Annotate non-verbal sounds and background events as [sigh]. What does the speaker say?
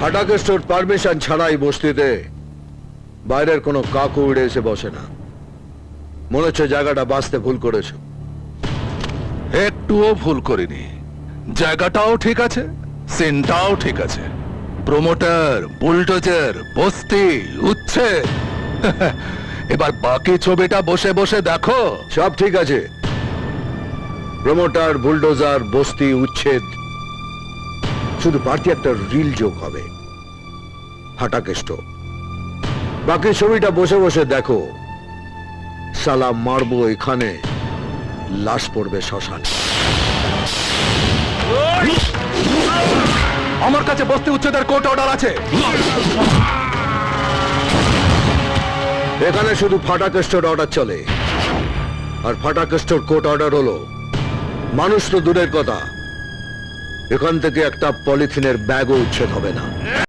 হাটাকে store permission ছাড়াই বস্তিতে বাইরের কোনো কাকু উড়ে এসে বসে না। মনে হচ্ছে জায়গাটা বাঁচতে ভুল করেছ। একটুও ভুল করিনি। জায়গাটাও ঠিক আছে, সিনটাও ঠিক আছে। প্রমোটার বুলডোজার বস্তি উচ্ছে [laughs] এবার বাকি ছবিটা বসে বসে দেখো। সব ঠিক আছে। প্রমোটার বুলডোজার বস্তি উচ্ছেদ। শুধু পার্টি একটা রিল যোগ হবে। হাটাকেষ্ট। বাকি ছবিটা বসে বসে দেখো। সালা মারবো এখানে। লাশ পড়বে শ্মশান। আমার কাছে বস্তি উচ্ছেদের কোর্ট অর্ডার আছে। এখানে শুধু ফাটাকেস্টোর অর্ডার চলে। আর ফাটাকেস্টোর কোর্ট অর্ডার হলো মানুষ তো দূরের কথা। এখান থেকে একটা পলিথিনের ব্যাগও উচ্ছেদ হবে না।